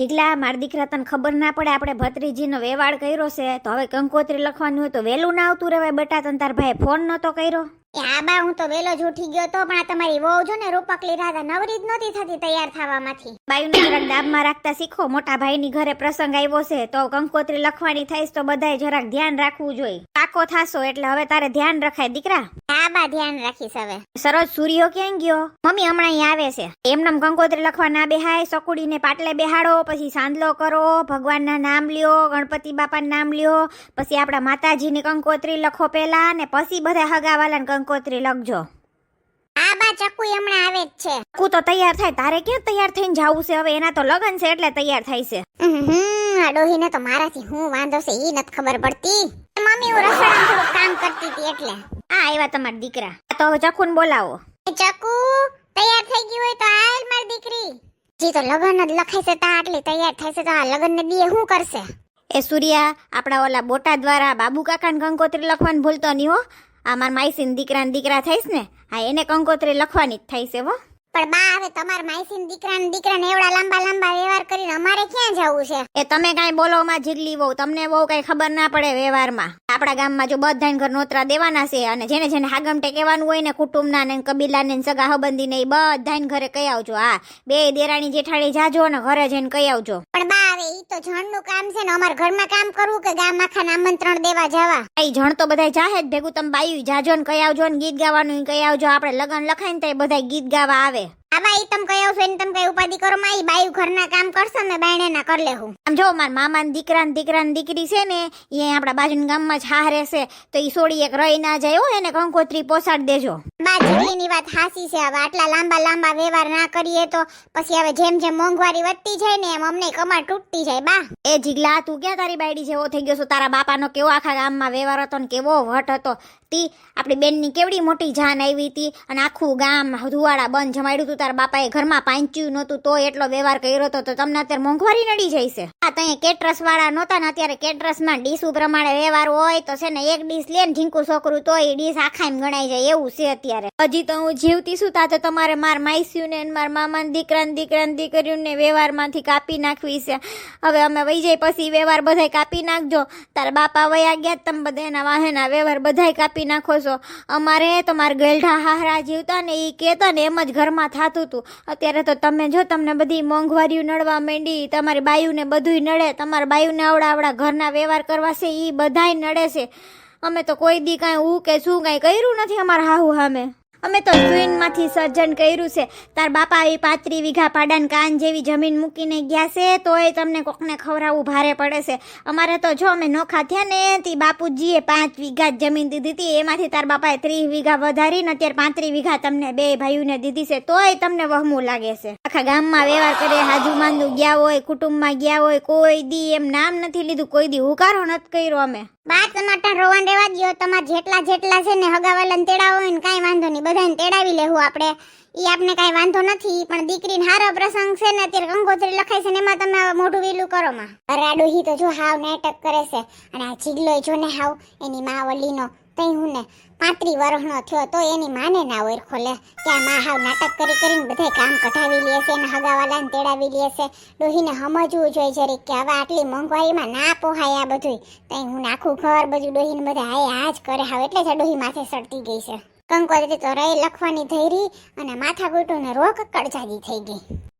ઢીકલા મારા દીકરા તને ખબર ના પડે, આપણે ભત્રીજીનો વેવાડ કર્યો છે, તો હવે કંકોત્રી લખવાનું હોય તો વહેલું ના આવતું રહેવાય બટા, તને તાર ભાઈ ફોન નહોતો કર્યો. એ આ હું તો વેલો જ ઉઠી ગયો તો પણ આ તમારી વહુ જો ને રૂપકલી રાધા નવરી જ નહોતી થતી તૈયાર થવામાંથી. બાયુને જરાક દાબમાં રાખતા શીખો મોટા ભાઈની ઘરે પ્રસંગ આવ્યો છે તો કંકોત્રી લખવાની થઈશ તો બધાએ જરાક ધ્યાન રાખવું જોઈએ. પાકો થાશો એટલે હવે તારે ધ્યાન રખાય દીકરા. આબા ધ્યાન રાખીશ હવે. સરોજ સૂર્યો ક્યાં ગયો? મમ્મી હમણાં અહીં આવે છે. એમનેમ કંકોત્રી લખવા ના બેહાય સકુડીને પાટલે બેહાડો પછી સાંદલો કરો ભગવાનના નામ લ્યો ગણપતિ બાપાના નામ લ્યો પછી આપણા માતાજીની કંકોત્રી લખો પેલા ને પછી બધા હગાવાલાને કંકોત્રી લખજો. બા ચકુ હમણાં આવે જ છે. ચકુ તો તૈયાર થાય. તારે ક્યાં તૈયાર થઈને જાવું છે? હવે એના તો લગન છે એટલે તૈયાર થાય છે. ડોહીને તો મારાથી હું વાંધો છે ઈ નથી ખબર પડતી. મમ્મી હું રસોડામાં થોડું કામ કરતી હતી એટલે. આ આવ્યા તમારા દીકરા. તો હવે ચખુન બોલાવો. ચકુ તૈયાર થઈ ગયું હોય તો હાલ મારી દીકરી. જી તો લગન જ લખાય છે તા આટલી તૈયાર થાય છે તો આ લગન ને દીએ શું કરશે? એ સૂર્યા આપણા ઓલા બોટા દ્વારા બાબુ કાકાને કંકોત્રી લખવાનું ભૂલતો નહીં હો. આ મારા માયસીન દીકરાને દીકરા થઈશ ને હા એને કંકોત્રી લખવાની જ થઈ છે હો પણ બા હવે તમારા માયસીન દીકરાને દીકરાને એવડા લાંબા લાંબા વ્યવહાર કરીને અમારે ક્યાં જવું છે? એ તમે કાંઈ બોલો માં જીગલી વહુ તમને બહુ કાંઈ ખબર ના પડે વ્યવહારમાં. આપણા ગામમાં જો બધાને ઘર નોતરા દેવાના છે અને જેને જેને હાગમટે કહેવાનું હોય ને કુટુંબના ને કબીલાને ને સગા હબંધીને એ બધાને ઘરે કહી આવજો. હા બે દેરાણી જેઠાણી જાજો ને ઘરે જઈને કહી આવજો. પણ બા હવે ઈ તો જણનું કામ છે ને અમાર ઘરમાં કામ કરવું કે ગામ આખા આમંત્રણ દેવા જવા? આઈ જણ તો બધા જાહે જ ભેગું. તમે બાયું જાજો ને કહી આવજો ને ગીત ગાવાનું કહી આવજો. આપણે લગન લખાય ને તો બધા ગીત ગાવા આવે. આ બા ઈ તમે કયો ફેન તમ કઈ ઉપાધિ કરો? માં ઈ બાયું ઘરના કામ કરશે મે બાયણે ના કર લેહું આમ જો માર મામા દીકરા ને દીકરા ને દીકરી છે ને એ આપણા બાજુના ગામમાં જ હારે છે તો એ સોડી એક રહી ના જાય હો એને કંકોત્રી પોસાડ દેજો. બા જીગલીની વાત હાસી છે હવે આટલા લાંબા લાંબા વ્યવહાર ના કરીએ તો પછી હવે જેમ જેમ મોંઘવારી વધતી જાય ને એમ અમને કમાડ તૂટતી જાય બા. એ જીગલા તું ક્યાં તારી બાયડી જેવો થઈ ગયો છો? તારા બાપાનો કેવો આખા ગામમાં વ્યવહાર હતો ને કેવો વટ હતો? તી આપણી બેનની કેવડી મોટી જાન આવી હતી અને આખું ગામ ધુવાડા બંધ જમાડ્યું હતું તારા બાપાએ ઘરમાં પાંચ્યું નહોતું, તો એટલો વ્યવહાર કર્યો હતો તો તમને અત્યારે મોંઘવારી નડી જાય છે આ ત્યાં કેટરસ વાળા નહોતા ને અત્યારે કેટરસમાં ડીશું પ્રમાણે વ્યવહાર હોય તો છે ને એક ડીશ લે ને ઝીંકું છોકરું તો એ ડીશ આખા એમ ગણાય જાય, એવું છે અત્યારે. હજી તો હું જીવતી છું, તા તમારે માર માઈસ્યું ને માર મામા દીકરા ને દીકરા ને દીકરીઓને વ્યવહારમાંથી કાપી નાખવી છે. હવે અમે વહી જાય પછી વ્યવહાર બધાય કાપી નાખજો. તારા બાપા વયા ગયા તમે બધા એના વાહેના વ્યવહાર બધાય કાપી નાખો છો. અમારે તો મારા ગલઢા હાહરા જીવતા ને એ કહેતા ને એમ જ ઘરમાં થતું હતું અત્યારે તો તમે જો તમને બધી મોંઘવારીઓ નડવા માંડી, તમારી બાયુને બધુંય નડે, તમારા બાયુને આવડા આવડા ઘરના વ્યવહાર કરવા છે એ બધાય નડે છે. અમે તો કોઈ દી કાંઈ હું કે શું કાંઈ કર્યું નથી અમારા હાહુ સામે. અમે તો જૂનમાંથી સર્જન કર્યું છે. તાર બાપા એ પાંત્રી વીઘા પાડાન કાન જેવી જમીન મૂકીને ગયા છે, તોય તમને કોકને ખવડાવવું ભારે પડે છે. અમારે તો જો અમે નોખા થયા ને, તે બાપુજીએ પાંચ વીઘા જ જમીન દીધી હતી. એમાંથી તાર બાપાએ ત્રીસ વીઘા વધારીને અત્યારે પાંત્રીસ વીઘા તમને બે ભાઈઓને દીધી છે. તોય તમને વહમું લાગે છે. આખા ગામમાં વ્યવહાર કરે હાજુ ગયા હોય, કુટુંબમાં ગયા હોય, કોઈ દી એમ નામ નથી લીધું, કોઈ દી હુકારો નથી કર્યો અમે. બા તમાટા રોવાન રેવા દ્યો. તમાર જેટલા જેટલા છે ને હગાવાલાને તેડાવો ને કાંઈ વાંધો નહીં. બધાને તેડાવી લેવું આપણે. ઈ આપણે કાંઈ વાંધો નથી, પણ દીકરીને હારો પ્રસંગ છે ને અત્યારે કંકોત્રી લખાય છે ને એમાં તમે મોઢું વેલું કરો માં. રાડોહી તો જો હાવ નાટક કરે છે. અને આ ચીગલોય જો ને હાવ એની મા વલીનો તઈ ને, પાંત્રી વર્ષનો થયો તો એની માને ના હોય ખોલે ત્યાં માં હાવ નાટક કરી કરીને બધે કામ કઢાવી લે છે ને હગાવાલાને તેડાવી લે છે. ડોહીને સમજવું જોઈએ જરીક કે હવે આટલી મોંઘવારીમાં ના પોહાય આ બધું તઈ હું આખું ઘર બધું ડોહીને બધા હાય હાજ કરે હાવ એટલે જ ડોહી માથે સડતી ગઈ છે. કંકોત્રી તો રહી લખવાની ધૈરી અને માથા ને રોક કડજાદી થઈ ગઈ.